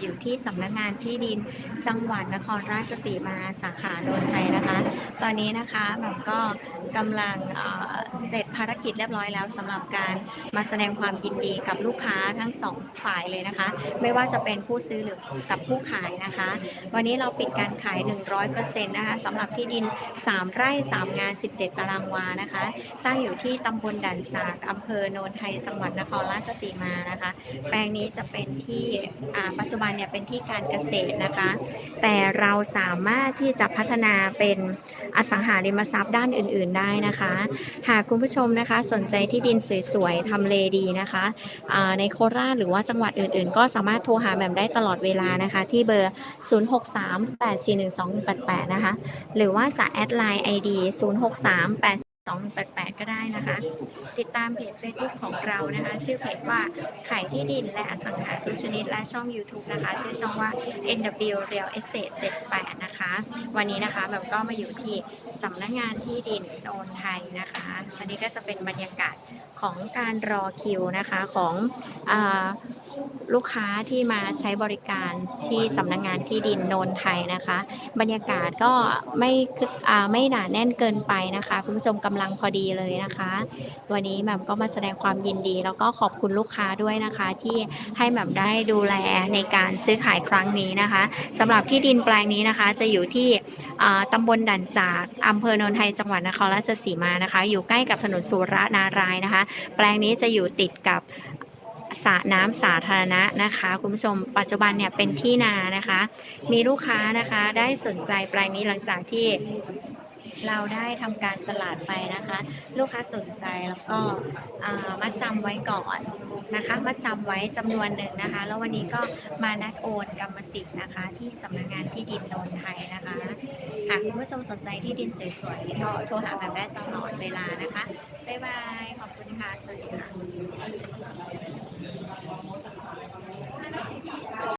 อยู่ที่สำนักงานที่ดินจังหวัดนครราชสีมาสาขาโดนไทยนะคะ ตอนนี้นะคะแบบก็กำลัง เสร็จภารกิจเรียบร้อยแล้วสำหรับการมาแสดงความยินดีกับลูกค้าทั้งสองฝ่ายเลยนะคะ ไม่ว่าจะเป็นผู้ซื้อหรือกับผู้ขายนะคะ วันนี้เราปิดการขาย 100%นะคะสำหรับที่ดิน 3 ไร่ 3 งาน 17 ตารางวานะคะ ตั้งอยู่ที่ตำบลด่านจากอำเภอโนนไทยจังหวัดนครราชสีมานะคะ แปลงนี้จะเป็นที่ปัจจุบันเนี่ยเป็นที่การเกษตรนะคะ แต่เราสามารถที่จะพัฒนาเป็นอสังหาริมทรัพย์ด้านอื่น ๆ ได้นะคะ หากคุณผู้ชมนะคะ สนใจที่ดินสวยๆทำเลดีนะคะในโคราชหรือว่าจังหวัดอื่นๆ ก็สามารถโทรหาแบบได้ตลอดเวลานะคะ ที่เบอร์ 0638412188 นะคะ หรือว่าจะแอดไลน์ ID 06382188 ก็ได้นะคะ ติดตามเพจ Facebook ของเรานะคะ ชื่อเพจว่าขายที่ดินและอสังหาทุกชนิด และช่อง YouTube นะคะ ชื่อช่องว่า NW Real Estate 78 นะคะ วันนี้นะคะแบบก็มาอยู่ที่สำนักงานที่ดินโอนไทยนะคะวันนี้ก็จะเป็นบรรยากาศของการรอคิวนะคะของอลูกค้าที่มาใช้บริการที่สำนักงานที่ดินโนนไทยนะคะ บรรยากาศก็ไม่คึกไม่หนาแน่นเกินไปนะคะคุณผู้ชมกำลังพอดีเลยนะคะ วันนี้แหม่มก็มาแสดงความยินดี แล้วก็ขอบคุณลูกค้าด้วยนะคะ ที่ให้แหม่มได้ดูแลในการซื้อขายครั้งนี้นะคะสำหรับที่ดินแปลงนี้นะคะ จะอยู่ที่ตำบลด่านจากอำเภอโนนไทยจังหวัดนครราชสีมานะคะ อยู่ใกล้กับถนนสุรนารายนะคะ แปลงนี้จะอยู่ติดกับสระน้ำสาธารณะนะคะ คุณผู้ชมปัจจุบันเนี่ยเป็นที่นานะคะ มีลูกค้านะคะได้สนใจแปลงนี้หลังจากที่เราได้ทำการตลาดไปนะคะ ลูกค้าสนใจแล้วก็อ่ามัดจำไว้ก่อนนะคะมัดจำไว้จำนวนหนึ่งนะคะ แล้ววันนี้ก็มานัดโอนกรรมสิทธิ์นะคะ ที่สำนักงานที่ดินโนนไทยนะคะ หากคุณผู้ชมสนใจที่ดินสวยๆก็โทรหาแบบได้ตลอดเวลานะคะ บ๊ายบาย ขอบคุณค่ะ สวัสดีค่ะ